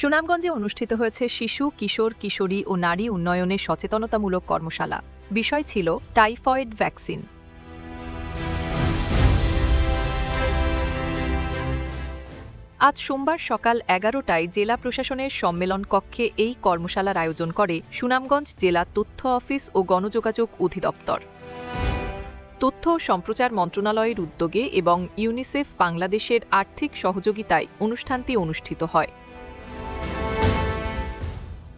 সুনামগঞ্জে অনুষ্ঠিত হয়েছে শিশু, কিশোর, কিশোরী ও নারী উন্নয়নে সচেতনতামূলক কর্মশালা। বিষয় ছিল টাইফয়েড ভ্যাকসিন। আজ সোমবার সকাল এগারোটায় জেলা প্রশাসনের সম্মেলন কক্ষে এই কর্মশালার আয়োজন করে সুনামগঞ্জ জেলা তথ্য অফিস ও গণযোগাযোগ অধিদপ্তর। তথ্য সম্প্রচার মন্ত্রণালয়ের উদ্যোগে এবং ইউনিসেফ বাংলাদেশের আর্থিক সহযোগিতায় অনুষ্ঠানটি অনুষ্ঠিত হয়।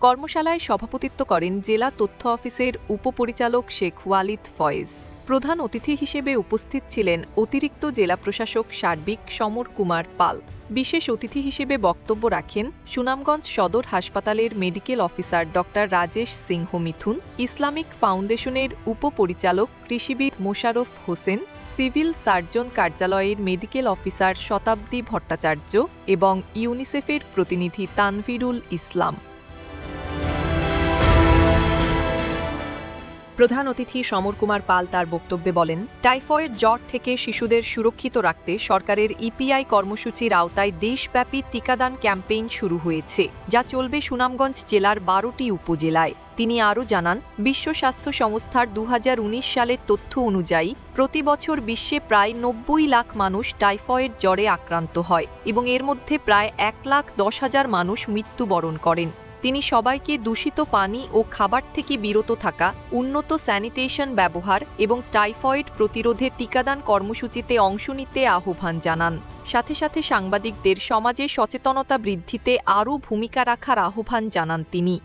কর্মশালায় সভাপতিত্ব করেন জেলা তথ্য অফিসের উপপরিচালক শেখ ওয়ালিদ ফয়েজ। প্রধান অতিথি হিসেবে উপস্থিত ছিলেন অতিরিক্ত জেলা প্রশাসক সার্বিক সমর কুমার পাল। বিশেষ অতিথি হিসেবে বক্তব্য রাখেন সুনামগঞ্জ সদর হাসপাতালের মেডিকেল অফিসার ড রাজেশ সিংহ মিথুন, ইসলামিক ফাউন্ডেশনের উপপরিচালক কৃষিবিদ মোশারফ হোসেন, সিভিল সার্জন কার্যালয়ের মেডিকেল অফিসার শতাব্দী ভট্টাচার্য এবং ইউনিসেফের প্রতিনিধি তানভিরুল ইসলাম। প্রধান অতিথি সমর কুমার পাল তার বক্তব্যে বলেন, টাইফয়েড জ্বর থেকে শিশুদের সুরক্ষিত রাখতে সরকারের ইপিআই কর্মসূচির আওতায় দেশব্যাপী টিকাদান ক্যাম্পেইন শুরু হয়েছে, যা চলবে সুনামগঞ্জ জেলার বারোটি উপজেলায়। তিনি আরও জানান, বিশ্ব স্বাস্থ্য সংস্থার দু হাজার উনিশ সালের তথ্য অনুযায়ী, প্রতি বছর বিশ্বে প্রায় নব্বই লাখ মানুষ টাইফয়েড জ্বরে আক্রান্ত হয় এবং এর মধ্যে প্রায় এক লাখ দশ হাজার মানুষ মৃত্যুবরণ করেন। তিনি সবাইকে দূষিত পানি ও খাবার থেকে বিরত থাকা, উন্নত স্যানিটেশন ব্যবহার এবং টাইফয়েড প্রতিরোধে টিকাদান কর্মসূচিতে অংশ নিতে আহ্বান জানান। সাথে সাথে সাংবাদিকদের সমাজে সচেতনতা বৃদ্ধিতে আরও ভূমিকা রাখার আহ্বান জানান তিনি।